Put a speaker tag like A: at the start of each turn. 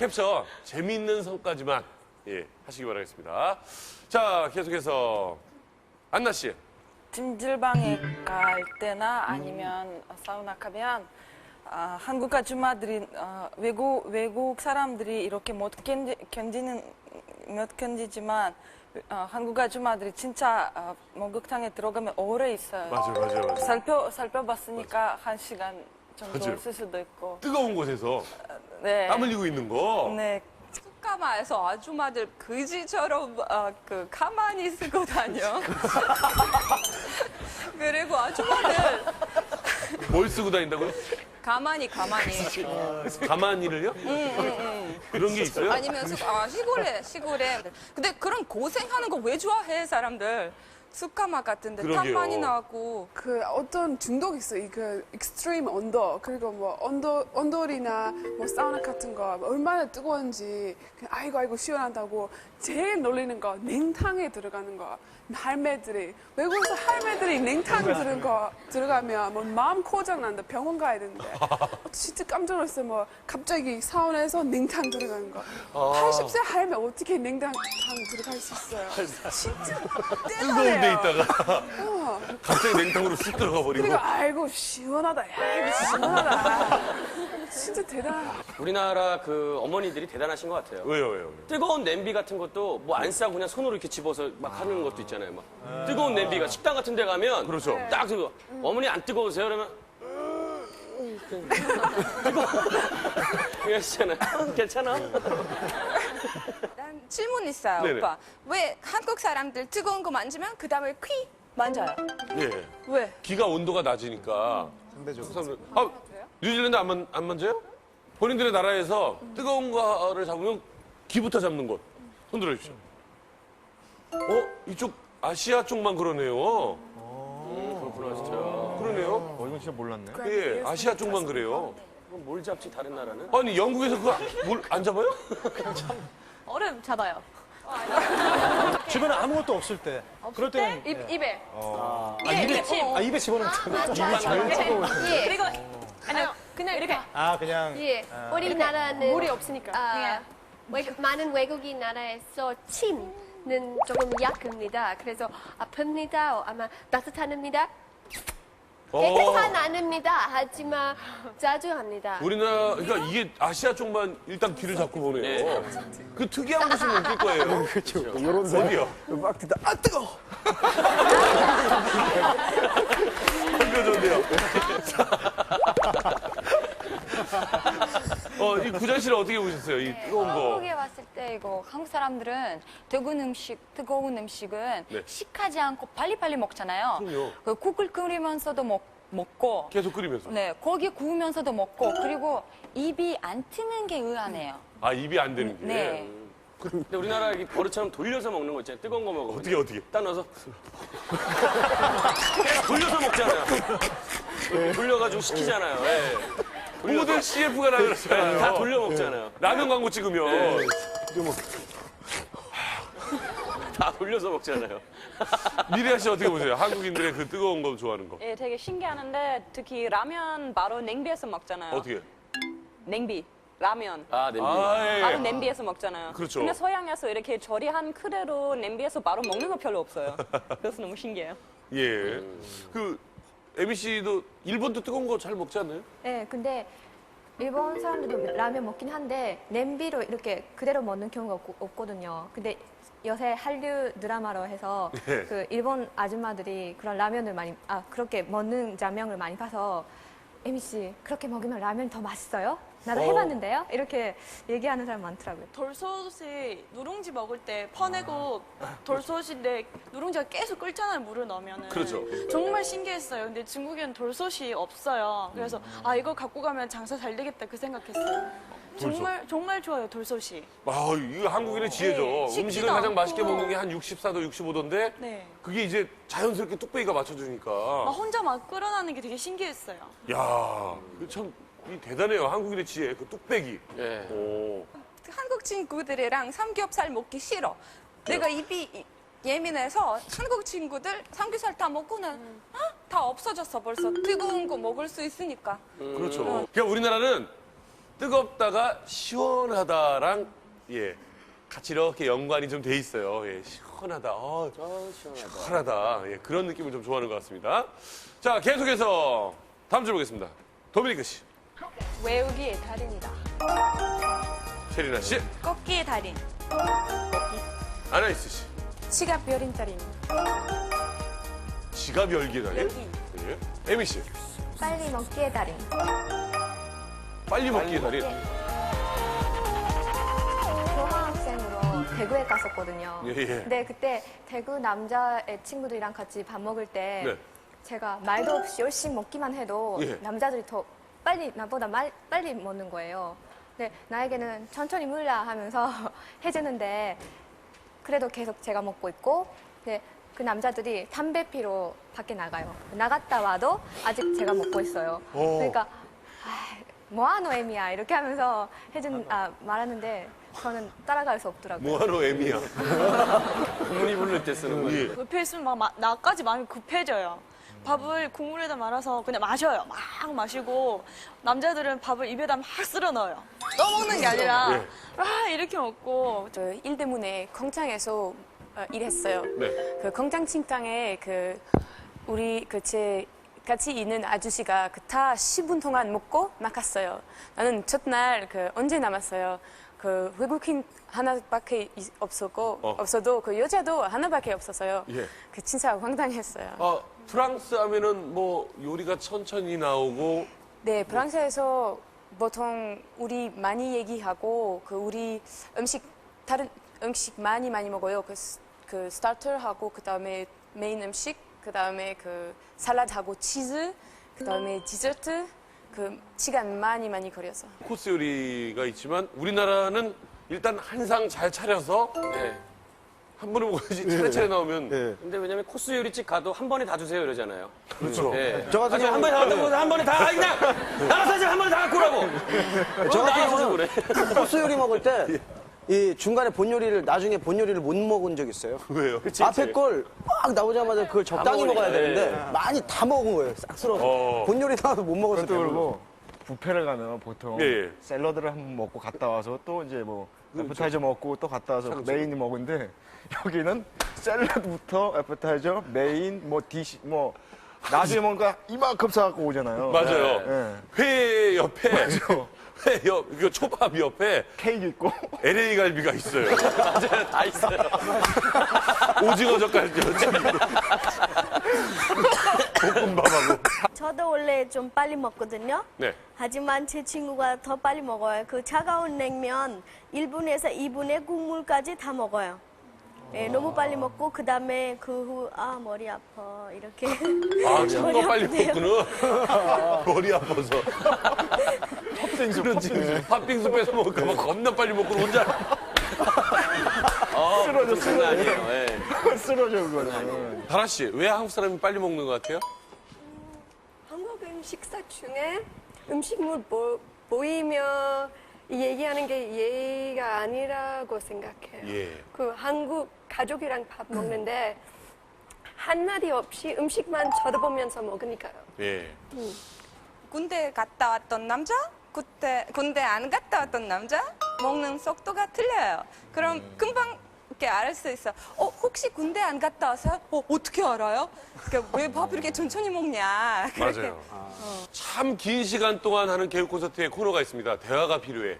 A: 캡처 재미있는 선까지만 예, 하시기 바라겠습니다. 자, 계속해서 안나 씨.
B: 찜질방에 갈 때나 아니면 사우나 가면 아, 한국 아줌마들이 아, 외국 외국 사람들이 이렇게 못 견디, 견디는 못 견디지만 아, 한국 아줌마들이 진짜 아, 목욕탕에 들어가면 오래 있어요.
A: 맞아요, 맞아요, 맞아요.
B: 살펴 살펴봤으니까 한 시간 정도
A: 맞아요.
B: 있을 수도 있고.
A: 뜨거운 곳에서
B: 네.
A: 땀 흘리고 있는 거.
B: 네.
C: 쑥가마에서 아줌마들 그지처럼 아, 그 가만히 쓰고 다녀. 그리고 아줌마들
A: 뭘 쓰고 다닌다고요?
C: 가만히 가만히.
A: 가만히를요? 그런 게 있어요?
C: 아니면 쑥, 아, 시골에 시골에. 근데 그런 고생하는 거 왜 좋아해 사람들? 쑥가마 같은데 땀
A: 그러게요.
C: 많이 나고.
D: 그 어떤 중독 있어. 이그 익스트림 온도 그리고 뭐 온도 온돌이나 뭐 사우나 같은 거 얼마나 뜨거운지 그냥 아이고 아이고 시원하다고 제일 놀리는 거 냉탕에 들어가는 거 할매들이 외국에서 할매들이 냉탕 들은 거 들어가면 뭐 마음 고장 난다 병원 가야 되는데 어, 진짜 깜짝 놀랐어요. 뭐 갑자기 사우나에서 냉탕 들어가는 거 80세 할매 어떻게 냉탕 들어갈 수 있어요? 진짜
A: 뜨거운 데 있다가
D: 어.
A: 갑자기 냉탕으로 쑥 들어가 버리고.
D: 그리고 아이고 시원하다. 야 이거 시원하다. 진짜 대단하다.
E: 우리나라 그 어머니들이 대단하신 것 같아요.
A: 왜요, 왜요?
E: 뜨거운 냄비 같은 것도 뭐 안 싸고 그냥 손으로 이렇게 집어서 막 하는 것도 있잖아요. 막 뜨거운 냄비가 식당 같은 데 가면
A: 그렇죠.
E: 딱 뜨거. 어머니 안 뜨거우세요? 그러면 뜨거. 이러시잖아요. 괜찮아?
C: 난 질문 있어요,
A: 네네.
C: 오빠. 왜 한국 사람들 뜨거운 거 만지면 그 다음에 퀴 만져요?
A: 예.
C: 왜?
A: 기가 온도가 낮으니까. 상대적으로. 아, 뉴질랜드 안, 만, 안 만져요? 본인들의 나라에서 뜨거운 거를 잡으면 기부터 잡는 곳. 흔들어 주십시오. 어? 이쪽 아시아 쪽만 그러네요.
E: 그렇구나, 진짜.
F: 어, 진짜 몰랐네.
A: 예, 아시아 쪽만 그래요.
E: 그럼 뭘 잡지 다른 나라는?
A: 아니, 영국에서 그거 뭘 안 잡아요?
G: 얼음 잡아요.
F: 주변에 아무것도 없을 때. 그럴 때는
G: 입, 입에.
F: 아, 입에 아, 입에 집어넣는 입이 제일 뜨거워.
G: 예. 그리고 아니요 그냥 이렇게
F: 아, 그냥
H: 예, 우리 나라는
G: 물이 없으니까.
H: 아, 외국, 많은 외국인 나라에서 침은 조금 약합니다. 그래서 아픕니다. 아마 따뜻합니다.
A: 어,
H: 깨끗한 않습니다. 하지만 자주 합니다.
A: 우리나라, 그러니까 이게 아시아 쪽만 일단 귀를 잡고 보네요. 그 특이한 모습을 느낄 거예요.
F: 그렇죠. 요런
A: 어디요?
F: 막 듣다 아 뜨거.
A: 좋네요. 어, 이 씨는 어떻게 보셨어요? 이 뜨거운 거.
I: 한국에 왔을 때 이거 한국 사람들은 뜨거운 음식, 뜨거운 음식은
A: 네.
I: 식하지 않고 빨리빨리 먹잖아요.
A: 그럼요.
I: 그 국을 끓이면서도 먹, 먹고,
A: 계속 끓이면서.
I: 네 고기 구우면서도 먹고 그리고 입이 안 트는 게 의아해요.
A: 아, 입이 안 되는 게.
I: 네.
E: 근데 우리나라 이 버릇처럼 돌려서 먹는 거 있잖아요. 뜨거운 거 먹으면.
A: 어떻게, 어떻게.
E: 딱 넣어서. 돌려서 먹잖아요. 돌려가지고 식히잖아요. 예.
A: 모든 CF가 나그랬잖아요
E: 다 돌려 먹잖아요.
A: 라면 광고 찍으면.
E: 다 돌려서 먹잖아요.
A: 미리아 씨 어떻게 보세요? 한국인들의 그 뜨거운 거 좋아하는 거.
G: 예, 되게 신기하는데 특히 라면 바로 냄비에서 먹잖아요.
A: 어떻게?
G: 냄비, 라면.
E: 아, 냄비.
A: 아, 예.
G: 바로 냄비에서 먹잖아요.
A: 그렇죠.
G: 근데 서양에서 이렇게 조리한 그대로 냄비에서 바로 먹는 거 별로 없어요. 그래서 너무 신기해요.
A: 예. 그, 에미 씨도 일본도 뜨거운 거 잘 먹지 않나요?
J: 네, 근데 일본 사람들도 라면 먹긴 한데 냄비로 이렇게 그대로 먹는 경우가 없, 없거든요. 근데 요새 한류 드라마로 해서
A: 네.
J: 그 일본 아줌마들이 그런 라면을 많이 아 그렇게 먹는 장면을 많이 봐서 에미 씨 그렇게 먹으면 라면 더 맛있어요? 나도
A: 어.
J: 해봤는데요. 이렇게 얘기하는 사람 많더라고요.
K: 돌솥이 누룽지 먹을 때 퍼내고 돌솥인데 누룽지가 계속 끓잖아요 물을 넣으면은
A: 그렇죠.
K: 정말 신기했어요 근데 중국에는 돌솥이 없어요 그래서 아 이거 갖고 가면 장사 잘 되겠다 그 생각했어요 정말 정말 좋아요 돌솥이
A: 아, 이거 한국인의 지혜죠.
K: 네, 식지도
A: 음식을 가장 맛있게
K: 않고.
A: 먹는 게 한 64도, 65도인데
K: 네
A: 그게 이제 자연스럽게 뚝배기가 맞춰주니까.
K: 막 혼자 막 끓여나는 게 되게 신기했어요
A: 야, 그참 이 대단해요. 한국인의 지혜, 그 뚝배기.
E: 예.
A: 오.
C: 한국 친구들이랑 삼겹살 먹기 싫어. 내가 입이 이- 예민해서 한국 친구들 삼겹살 다 먹고는 아, 다 없어졌어 벌써. 뜨거운 거 먹을 수 있으니까.
A: 그렇죠. 그러니까 우리나라는 뜨겁다가 시원하다랑 예 같이 이렇게 연관이 좀 돼 있어요. 예, 시원하다. 어, 시원하다. 예, 그런 느낌을 좀 좋아하는 것 같습니다. 자, 계속해서 다음 주 보겠습니다. 도미니크 씨,
I: 외우기의 달인이다.
A: 세리나 씨,
K: 꺾기의 달인.
A: 아나이스 씨,
I: 지갑 여린 달인.
A: 지갑 열기의 달인. 예. 에미 씨,
J: 빨리 먹기의 달인.
A: 빨리 먹기의 달인.
J: 교환학생으로 대구에 갔었거든요.
A: 예, 예.
J: 근데 그때 대구 남자의 친구들이랑 같이 밥 먹을 때
A: 네.
J: 제가 말도 없이 열심히 먹기만 해도
A: 예.
J: 남자들이 더 빨리 나보다 말, 빨리 먹는 거예요. 근데 나에게는 천천히 물라 하면서 해주는데 그래도 계속 제가 먹고 있고 근데 그 남자들이 담배 피러 밖에 나가요. 나갔다 와도 아직 제가 먹고 있어요.
A: 오.
J: 그러니까 아, 뭐하노 애미야 이렇게 하면서 해준 아, 말하는데 저는 따라갈 수 없더라고요.
A: 뭐하러 에미야.
E: 국물이 부를 때 쓰는 거예요.
A: 예.
K: 급해 있으면 막 마- 나까지 마음이 급해져요. 밥을 국물에다 말아서 그냥 마셔요. 막 마시고 남자들은 밥을 입에다 막 쓸어 넣어요. 떠먹는 게 아니라
A: 예.
K: 아 이렇게 먹고
L: 저 일 때문에 공장에서 어, 일했어요.
A: 네.
L: 그 공장 식당에 그 우리 그 제 같이 있는 아저씨가 그다 10분 동안 먹고 나갔어요. 나는 첫날 그 언제 남았어요. 그 외국인 하나밖에 있- 없었고
A: 어.
L: 없어도 그 여자도 하나밖에 없었어요.
A: 예.
L: 그 진짜 황당했어요.
A: 아, 프랑스 하면은 뭐 요리가 천천히 나오고
L: 네, 프랑스에서 보통 우리 많이 얘기하고 그 우리 음식 다른 음식 많이 많이 먹어요. 그, 스- 그 스타터하고 그 다음에 메인 음식, 그 다음에 그 샐러드하고 치즈, 그 다음에 디저트. 그 시간 많이 많이 걸려서.
A: 코스 요리가 있지만 우리나라는 일단 한 상 잘 차려서
E: 네.
A: 한 번에 먹어야지 차례차례 나오면
F: 예.
E: 근데 왜냐면 코스 요리집 가도 한 번에 다 주세요 이러잖아요.
A: 그렇죠.
E: 네.
F: 저 같은
E: 아니, 한
F: 경우는-
E: 번에 다 갖고 한 번에 다 그냥 나가서 한 번에 다 갖고 오라고.
M: 저 같은
E: 나가서
M: 경우는
E: 그래.
M: 코스 요리 먹을 때 이 중간에 본 요리를 나중에 본 요리를 못 먹은 적 있어요.
A: 왜요?
M: 앞에 걸 막 나오자마자 그걸 적당히 먹어야 되는데
E: 예.
M: 많이 다 먹은 거예요. 싹 쓸어서.
A: 어.
M: 본 요리 나와서 못 먹었을 때.
F: 그것도 그러고 뷔페를 가면 보통
A: 예, 예.
F: 샐러드를 한번 먹고 갔다 와서 또 이제 뭐 애프타이저 먹고 또 갔다 와서 메인 먹는데 여기는 샐러드부터 애프타이저, 메인, 뭐 디시, 뭐 나중에 뭔가 이만큼 싸갖고 오잖아요.
A: 맞아요.
F: 예.
A: 회 옆에 회 옆, 이거 초밥 옆에
F: 케이크 있고
A: LA 갈비가 있어요.
E: 맞아요, 다 있어요.
A: 오징어 젓갈비 볶음밥하고.
N: 저도 원래 좀 빨리 먹거든요.
A: 네.
N: 하지만 제 친구가 더 빨리 먹어요. 그 차가운 냉면 1분에서 2분의 국물까지 다 먹어요. 예, 너무 빨리 먹고 그 다음에 그 후 아 머리 아파 이렇게
A: 아, 참더 빨리
N: 아프대요.
A: 먹구나. 머리 아파서.
F: 팥빙수,
A: 그렇지.
F: 팥빙수.
A: 팥빙수 뺏어 먹을까 봐 겁나 빨리 먹고 혼자.
E: 어,
F: 쓰러져,
E: 장난 아니에요. 예.
F: 쓰러져 그거는.
A: 다라 씨, 왜 한국 사람이 빨리 먹는 것 같아요?
H: 한국 음식사 중에 음식물 보, 보이면 얘기하는 게 예의가 아니라고 생각해요.
A: 예.
H: 그 한국 가족이랑 밥 먹는데 한마디 없이 음식만 쳐다보면서 먹으니까요.
A: 예.
C: 군대 갔다 왔던 남자, 군대, 군대 안 갔다 왔던 남자 먹는 속도가 틀려요. 그럼 금방 이렇게 알 수 있어. 어, 혹시 군대 안 갔다 와서? 어, 어떻게 알아요? 그러니까 왜 밥 이렇게 천천히 먹냐. 그렇게.
A: 맞아요. 참 긴 시간 동안 하는 개그 콘서트에 코너가 있습니다. 대화가 필요해.